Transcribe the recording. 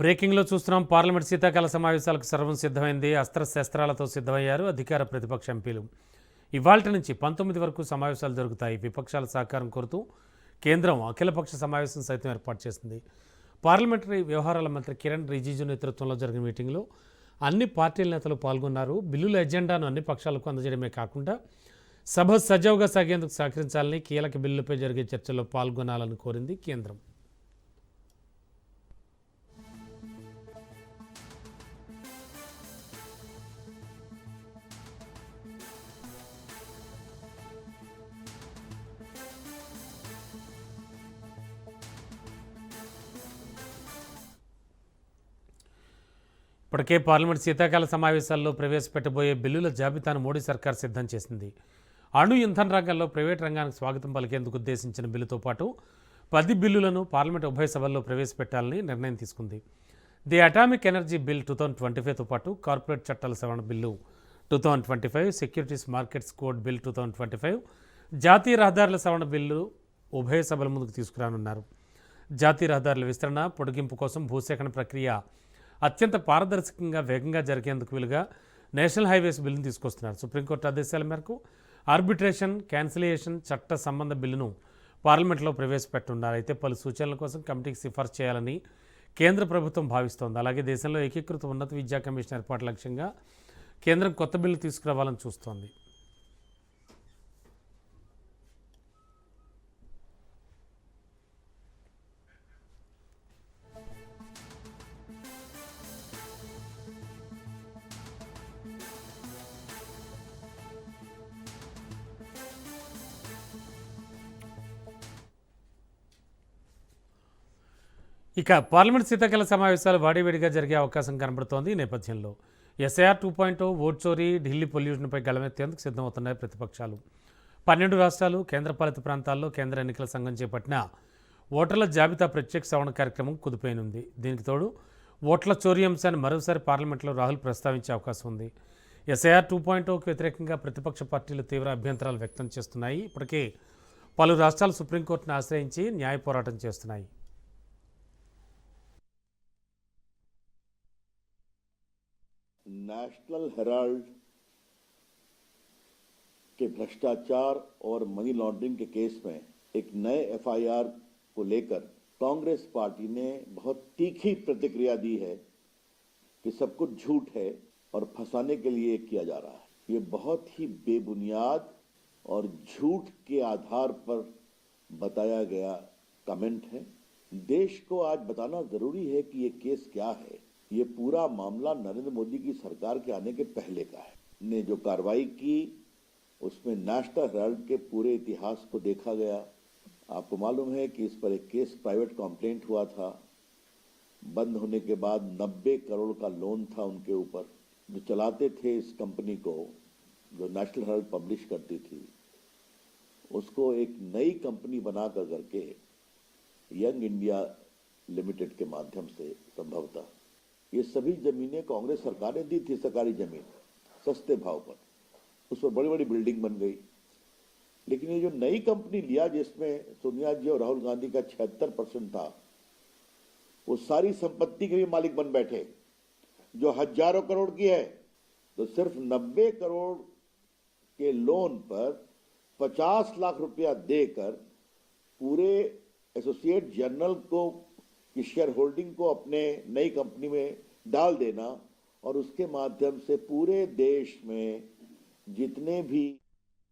బ్రేకింగ్లో చూస్తున్నాం. పార్లమెంట్ శీతాకాల సమావేశాలకు సర్వం సిద్ధమైంది. అస్త్రశస్త్రాలతో సిద్ధమయ్యారు అధికార ప్రతిపక్ష ఎంపీలు. ఇవాళ నుంచి పంతొమ్మిది వరకు సమావేశాలు జరుగుతాయి. విపక్షాల సహకారం కోరుతూ కేంద్రం అఖిలపక్ష సమావేశం సైతం ఏర్పాటు చేసింది. పార్లమెంటరీ వ్యవహారాల మంత్రి కిరణ్ రిజిజు నేతృత్వంలో జరిగిన మీటింగ్లో అన్ని పార్టీల నేతలు పాల్గొన్నారు. బిల్లుల ఎజెండాను అన్ని పక్షాలకు అందజేయడమే కాకుండా సభ సజావుగా సాగేందుకు సహకరించాలని కీలక బిల్లులపై జరిగే చర్చల్లో పాల్గొనాలని కోరింది కేంద్రం. ఇప్పటికే పార్లమెంట్ శీతాకాల సమావేశాల్లో ప్రవేశపెట్టబోయే బిల్లుల జాబితాను మోడీ సర్కార్ సిద్ధం చేసింది. అణు ఇంధన రంగంలో ప్రైవేట్ రంగానికి స్వాగతం పలికేందుకు ఉద్దేశించిన బిల్లుతో పాటు పది బిల్లులను పార్లమెంట్ ఉభయ సభల్లో ప్రవేశపెట్టాలని నిర్ణయం తీసుకుంది. The atomic energy bill two thousand twenty ఫైవ్తో పాటు కార్పొరేట్ చట్టాల సవరణ bill two thousand twenty five securities markets code bill two thousand twenty five జాతీయ రహదారుల సవరణ బిల్లు ఉభయ సభల ముందుకు తీసుకురానున్నారు. జాతీయ రహదారుల విస్తరణ పొడిగింపు కోసం భూసేకరణ ప్రక్రియ అత్యంత పారదర్శకంగా వేగంగా జరిగేందుకు వీలుగా నేషనల్ హైవేస్ బిల్లును తీసుకొస్తున్నారు. సుప్రీంకోర్టు ఆదేశాల మేరకు ఆర్బిట్రేషన్ క్యాన్సిలేషన్ చట్ట సంబంధ బిల్లును పార్లమెంట్లో ప్రవేశపెట్టున్నారు అయితే పలు సూచనల కోసం కమిటీకి సిఫార్సు చేయాలని కేంద్ర ప్రభుత్వం భావిస్తోంది. అలాగే దేశంలో ఏకీకృత ఉన్నత విద్యా కమిషన్ ఏర్పాటు లక్ష్యంగా కేంద్రం కొత్త బిల్లు తీసుకురావాలని చూస్తోంది. ఇక పార్లమెంట్ శీతాకాల సమావేశాలు వాడివేడిగా జరిగే అవకాశం కనబడుతోంది ఈ నేపథ్యంలో. ఎస్ఐఆర్ టూ పాయింట్ ఓట్ చోరీ ఢిల్లీ పొల్యూషన్పై గళమెత్తేందుకు సిద్ధమవుతున్నాయి ప్రతిపక్షాలు. పన్నెండు రాష్ట్రాలు కేంద్రపాలిత ప్రాంతాల్లో కేంద్ర ఎన్నికల సంఘం చేపట్టిన ఓటర్ల జాబితా ప్రత్యేక సవరణ కార్యక్రమం కుదిపోయినుంది. దీనికి తోడు ఓట్ల చోరీ అంశాన్ని మరోసారి పార్లమెంట్లో రాహుల్ ప్రస్తావించే అవకాశం ఉంది. ఎస్ఐఆర్ టూ పాయింట్ ఓకి వ్యతిరేకంగా ప్రతిపక్ష పార్టీలు తీవ్ర అభ్యంతరాలు వ్యక్తం చేస్తున్నాయి. ఇప్పటికే పలు రాష్ట్రాలు సుప్రీంకోర్టును ఆశ్రయించి న్యాయ పోరాటం చేస్తున్నాయి. नेशनल हेराल्ड के भ्रष्टाचार और मनी लॉन्ड्रिंग के केस में एक नए एफआईआर को लेकर कांग्रेस पार्टी ने बहुत तीखी प्रतिक्रिया दी है कि सब कुछ झूठ है और फंसाने के लिए किया जा रहा है। ये बहुत ही बेबुनियाद और झूठ के आधार पर बताया गया कमेंट है। देश को आज बताना ज़रूरी है कि ये केस क्या है। ये पूरा मामला नरेंद्र मोदी की सरकार के आने के पहले का है। ने जो कार्रवाई की, उसमें नेशनल हेराल्ड के पूरे इतिहास को देखा गया। आपको मालूम है कि इस पर एक केस प्राइवेट कंप्लेंट हुआ था। बंद होने के बाद 90 करोड़ का लोन था उनके ऊपर। जो चलाते थे इस कंपनी को, जो नेशनल हेराल्ड पब्लिश करती थी, उसको एक नई कंपनी बना कर करके यंग इंडिया लिमिटेड के माध्यम से संभवतः ये सभी जमीनें कांग्रेस सरकार ने दी थी, सरकारी ज़मीन, सस्ते भाव पर। उस पर बड़ी बड़ी बिल्डिंग बन गई। लेकिन ये जो नई कंपनी लिया, जिसमें सोनिया जी और राहुल गांधी का छिहत्तर परसेंट था, वो सारी संपत्ति के भी मालिक बन बैठे। जो हज़ारों करोड़ की है तो सिर्फ़ नब्बे करोड़ के लोन पर पचास लाख रुपया देकर पूरे एसोसिएट जनरल को की शेयर होल्डिंग को अपने नई कंपनी में डाल देना और उसके माध्यम से पूरे देश में जितने भी